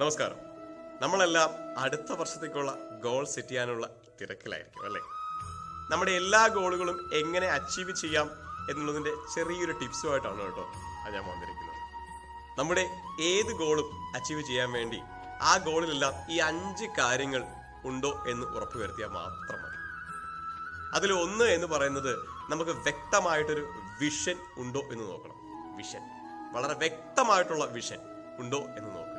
നമസ്കാരം. നമ്മളെല്ലാം അടുത്ത വർഷത്തേക്കുള്ള ഗോൾ സെറ്റ് ചെയ്യാനുള്ള തിരക്കിലായിരിക്കും അല്ലേ? നമ്മുടെ എല്ലാ ഗോളുകളും എങ്ങനെ അച്ചീവ് ചെയ്യാം എന്നുള്ളതിന്റെ ചെറിയൊരു ടിപ്സുമായിട്ടാണ് കേട്ടോ അത് ഞാൻ വന്നിരിക്കുന്നത്. നമ്മുടെ ഏത് ഗോളും അച്ചീവ് ചെയ്യാൻ വേണ്ടി ആ ഗോളിലെല്ലാം ഈ അഞ്ച് കാര്യങ്ങൾ ഉണ്ടോ എന്ന് ഉറപ്പുവരുത്തിയാൽ മാത്രം മതി. അതിൽ ഒന്ന് എന്ന് പറയുന്നത് നമുക്ക് വ്യക്തമായിട്ടൊരു വിഷൻ ഉണ്ടോ എന്ന് നോക്കണം. വിഷൻ വളരെ വ്യക്തമായിട്ടുള്ള വിഷൻ ഉണ്ടോ എന്ന് നോക്കുക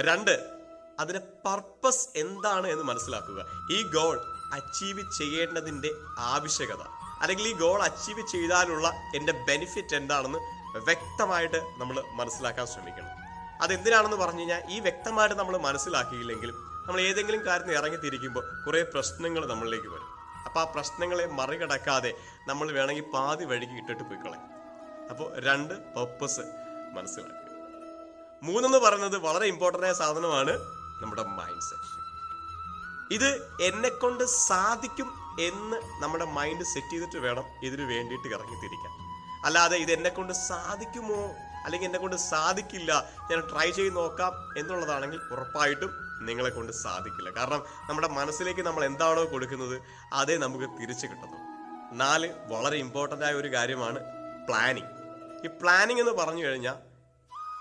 രണ്ട് അതിന്റെ പർപ്പസ് എന്താണ് എന്ന് മനസ്സിലാക്കുക. ഈ ഗോൾ അച്ചീവ് ചെയ്യേണ്ടതിന്റെ ആവശ്യകത. അല്ലെങ്കിൽ ഈ ഗോൾ അച്ചീവ് ചെയ്താലുള്ള എന്റെ ബെനിഫിറ്റ് എന്താണെന്ന് വ്യക്തമായിട്ട് നമ്മൾ മനസ്സിലാക്കാൻ ശ്രമിക്കണം. അതെന്തിനാണെന്ന് പറഞ്ഞു കഴിഞ്ഞാൽ ഈ വ്യക്തമായിട്ട് നമ്മൾ മനസ്സിലാക്കിയില്ലെങ്കിൽ നമ്മൾ ഏതെങ്കിലും കാര്യത്തിൽ ഇറങ്ങിത്തിരിക്കുമ്പോൾ കുറേ പ്രശ്നങ്ങൾ നമ്മളിലേക്ക് വരും. അപ്പോൾ ആ പ്രശ്നങ്ങളെ മറികടക്കാതെ നമ്മൾ വേണമെങ്കിൽ പാതി വഴിക്ക് ഇട്ടിട്ട് പോയിക്കളയും. അപ്പോൾ രണ്ട് പർപ്പസ് മനസ്സിലാക്കുക. മൂന്നെന്ന് പറയുന്നത് വളരെ ഇമ്പോർട്ടന്റ് ആയ സാധനമാണ് നമ്മുടെ മൈൻഡ് സെറ്റ് ഇത് എന്നെ കൊണ്ട് സാധിക്കും എന്ന് നമ്മുടെ മൈൻഡ് സെറ്റ് ചെയ്തിട്ട് വേണം ഇതിന് വേണ്ടിയിട്ട് ഇറങ്ങിത്തിരിക്കാൻ. അല്ലാതെ ഇത് എന്നെ കൊണ്ട് സാധിക്കുമോ? അല്ലെങ്കിൽ എന്നെ കൊണ്ട് സാധിക്കില്ല ഞാൻ ട്രൈ ചെയ്ത് നോക്കാം എന്നുള്ളതാണെങ്കിൽ ഉറപ്പായിട്ടും നിങ്ങളെ കൊണ്ട് സാധിക്കില്ല. കാരണം നമ്മുടെ മനസ്സിലേക്ക് നമ്മൾ എന്താണോ കൊടുക്കുന്നത് അതേ നമുക്ക് തിരിച്ചു കിട്ടുന്നു നാല് വളരെ ഇമ്പോർട്ടന്റ് ആയ ഒരു കാര്യമാണ് പ്ലാനിങ് ഈ പ്ലാനിങ് എന്ന് പറഞ്ഞു കഴിഞ്ഞാൽ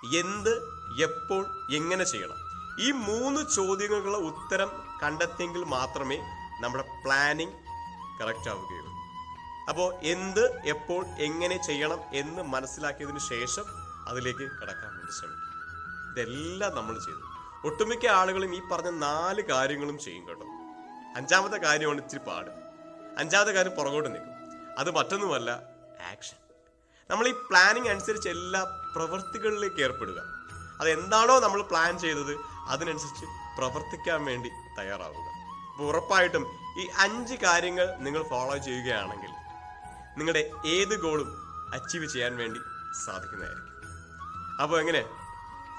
എന്ത് എപ്പോൾ എങ്ങനെ ചെയ്യണം? ഈ മൂന്ന് ചോദ്യങ്ങൾക്കുള്ള ഉത്തരം കണ്ടെത്തിയെങ്കിൽ മാത്രമേ നമ്മുടെ പ്ലാനിങ് കറക്റ്റ് ആവുകയുള്ളൂ. അപ്പോൾ എന്ത് എപ്പോൾ എങ്ങനെ ചെയ്യണം എന്ന് മനസ്സിലാക്കിയതിന് ശേഷം അതിലേക്ക് കടക്കാൻ വേണ്ടി ശ്രമിക്കും ഇതെല്ലാം നമ്മൾ ചെയ്തു. ഒട്ടുമിക്ക ആളുകളും ഈ പറഞ്ഞ നാല് കാര്യങ്ങളും ചെയ്യും കേട്ടോ. അഞ്ചാമത്തെ കാര്യമാണ് ഇച്ചിരി പാട്. അഞ്ചാമത്തെ കാര്യം പുറകോട്ട് നിൽക്കും അത് മറ്റൊന്നുമല്ല ആക്ഷൻ നമ്മൾ ഈ പ്ലാനിങ് അനുസരിച്ച് എല്ലാ പ്രവൃത്തികളിലേക്ക് ഏർപ്പെടുക. അതെന്താണോ നമ്മൾ പ്ലാൻ ചെയ്തത് അതിനനുസരിച്ച് പ്രവർത്തിക്കാൻ വേണ്ടി തയ്യാറാവുക. അപ്പോൾ ഉറപ്പായിട്ടും ഈ അഞ്ച് കാര്യങ്ങൾ നിങ്ങൾ ഫോളോ ചെയ്യുകയാണെങ്കിൽ നിങ്ങളുടെ ഏത് ഗോളും അച്ചീവ് ചെയ്യാൻ വേണ്ടി സാധിക്കുന്നതായിരിക്കും. അപ്പോൾ എങ്ങനെ?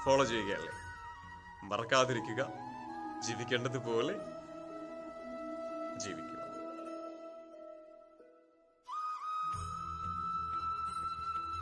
ഫോളോ ചെയ്യുകയല്ലേ? മറക്കാതിരിക്കുക ജീവിക്കേണ്ടതുപോലെ ജീവിക്കുക.